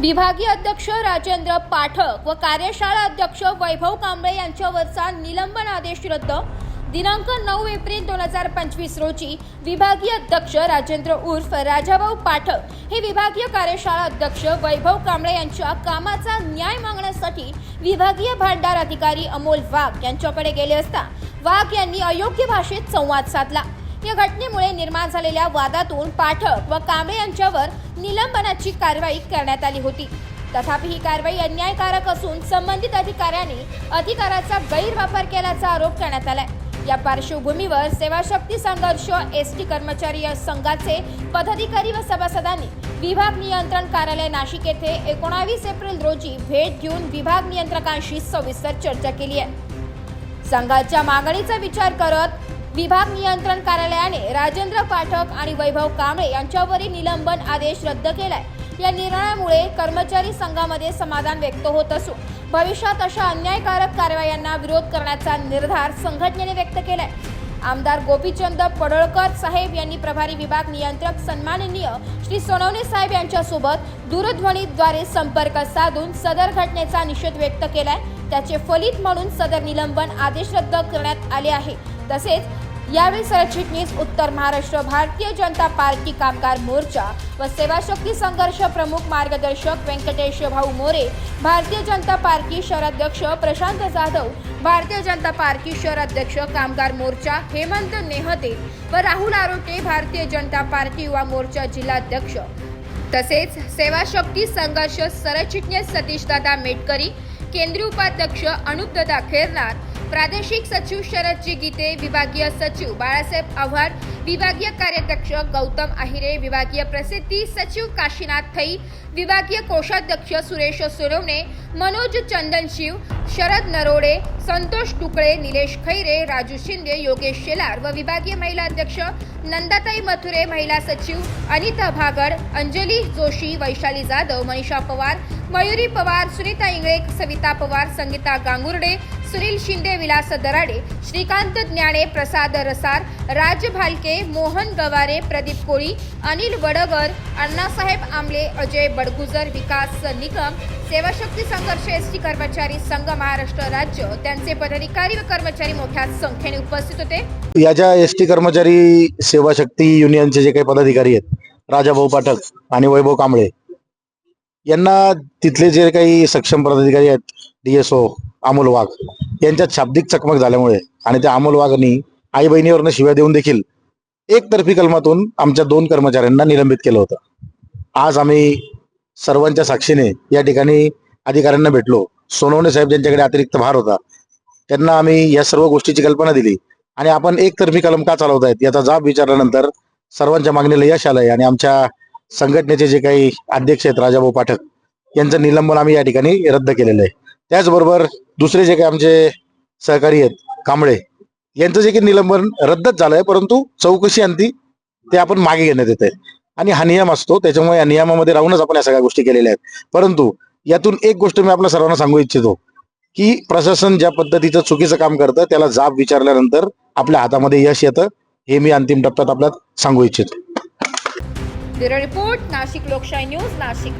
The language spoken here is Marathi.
विभागीय अध्यक्ष राजेंद्र पाठक व कार्यशाळा अध्यक्ष वैभव कांबळे यांच्यावरचा निलंबन आदेश रद्द. दिनांक नऊ एप्रिल दोन हजार पंचवीस रोजी विभागीय अध्यक्ष राजेंद्र उर्फ राजाभाऊ पाठक हे विभागीय कार्यशाळा अध्यक्ष वैभव कांबळे यांच्या कामाचा न्याय मागण्यासाठी विभागीय भांडार अधिकारी अमोल वाघ यांच्याकडे गेले असता वाघ यांनी अयोग्य भाषेत संवाद साधला. या घटनेमुळे निर्माण झालेल्या वादातून पाठक व कांबळे यांच्यावर निलंबनाची कारवाई करण्यात आली होती. तथापि ही कारवाई अन्यायकारक असून संबंधित अधिकाऱ्यांनी अधिकाराचा गैरवापर केल्याचा आरोप करण्यात आलाय. या पार्श्वभूमीवर सेवाशक्ती संघर्ष एस टी कर्मचारी संघाचे पदाधिकारी व सभासदांनी विभाग नियंत्रण कार्यालय नाशिक येथे एकोणावीस एप्रिल रोजी भेट घेऊन विभाग नियंत्रकांशी सविस्तर चर्चा केली आहे. संघाच्या मागणीचा विचार करत विभाग नियंत्रण कार्यालयाने राजेंद्र पाठक आणि वैभव कांबळे यांच्यावरील निलंबन आदेश रद्द केलाय. या निर्णयामुळे कर्मचारी संघामध्ये समाधान व्यक्त होत असून भविष्यात अशा अन्यायकारक कारवायांना विरोध करण्याचा निर्धार संघटनेने व्यक्त केलाय. आमदार गोपीचंद पडळकर साहेब यांनी प्रभारी विभाग नियंत्रक सन्माननीय श्री सोनवणे साहेब यांच्यासोबत दूरध्वनीद्वारे संपर्क साधून सदर घटनेचा निषेध व्यक्त केलाय. त्याचे फलित म्हणून सदर निलंबन आदेश रद्द करण्यात आले आहे. तसेच यावेळी सरचिटणीस उत्तर महाराष्ट्र भारतीय जनता पार्टी कामगार मोर्चा व सेवाशक्ती संघर्ष प्रमुख मार्गदर्शक व्यंकटेश भाऊ मोरे भारतीय जनता पार्टी शहराध्यक्ष प्रशांत जाधव भारतीय जनता पार्टी शहराध्यक्ष कामगार मोर्चा हेमंत नेहते व राहुल आरोटे भारतीय जनता पार्टी युवा मोर्चा जिल्हाध्यक्ष. तसेच सेवाशक्ती संघर्ष सरचिटणीस सतीशदादा मेटकरी केंद्रीय उपाध्यक्ष अनुपदादा खेरनार प्रादेशिक सचिव शरदजी गीते विभागीय सचिव बाळासाहेब आव्हाड विभागीय कार्याध्यक्ष गौतम आहिरे विभागीय प्रसिद्धी सचिव काशीनाथ थई विभागीय कोषाध्यक्ष सुरेश सोनवणे मनोज चंदनशिव शरद नरोडे संतोष टुकळे निलेश खैरे राजू शिंदे योगेश शेलार व विभागीय महिला अध्यक्ष नंदाताई मथुरे महिला सचिव अनिता भागड अंजली जोशी वैशाली जाधव मनीषा पवार मयुरी पवार सुनीता इंगळे सविता पवार संगीता गांगुर्डे सुनील शिंदे विलास दराडे श्रीकांत ज्ञाने प्रसाद रसार राज भालके मोहन गवारे प्रदीप कोळी अनिल वडगर अण्णासाहेब आमले अजय बडगुजर विकास निकम सेवाशक्ती संघर्ष एस टी कर्मचारी संघ महाराष्ट्र राज्य. त्यांचे पदाधिकारी व कर्मचारी मोठ्या संख्येने उपस्थित होते. या ज्या एस टी कर्मचारी सेवाशक्ती युनियनचे जे काही पदाधिकारी आहेत राजाभाऊ पाठक आणि वैभव कांबळे यांना तिथले जे काही सक्षम पदाधिकारी आहेत डीएसओ अमोल वाघ. यांच्यात शाब्दिक चकमक झाल्यामुळे आणि त्या अमोल वाघनी आई बहिणीवरनं शिव्या देऊन देखील एकतर्फी कलमातून आमच्या दोन कर्मचाऱ्यांना निलंबित केलं होतं. आज आम्ही सर्वांच्या साक्षीने या ठिकाणी अधिकाऱ्यांना भेटलो. सोनवणे साहेब ज्यांच्याकडे अतिरिक्त भार होता त्यांना आम्ही या सर्व गोष्टीची कल्पना दिली. आणि आपण एकतर्फी कलम का चालवतायत याचा जाब विचारल्यानंतर सर्वांच्या मागणीला यश आलंय आणि आमच्या संघटनेचे जे काही अध्यक्ष आहेत राजाभाऊ पाठक यांचं निलंबन आम्ही या ठिकाणी रद्द केलेलं आहे. त्याचबरोबर दुसरे जे काही आमचे सहकारी आहेत कांबळे यांचं जे काही निलंबन रद्दच झालंय परंतु चौकशी अंती ते आपण मागे घेण्यात येत आहे आणि हा नियम असतो त्याच्यामुळे या नियमामध्ये राहूनच आपण या सगळ्या गोष्टी केलेल्या आहेत. परंतु यातून एक गोष्ट मी आपल्या सर्वांना सांगू इच्छितो की प्रशासन ज्या पद्धतीचं चुकीचं काम करतं त्याला जाब विचारल्यानंतर आपल्या हातामध्ये यश येतं हे मी अंतिम टप्प्यात आपल्यात सांगू इच्छितो. रिपोर्ट नाशिक लोकशाही न्यूज नाशिक.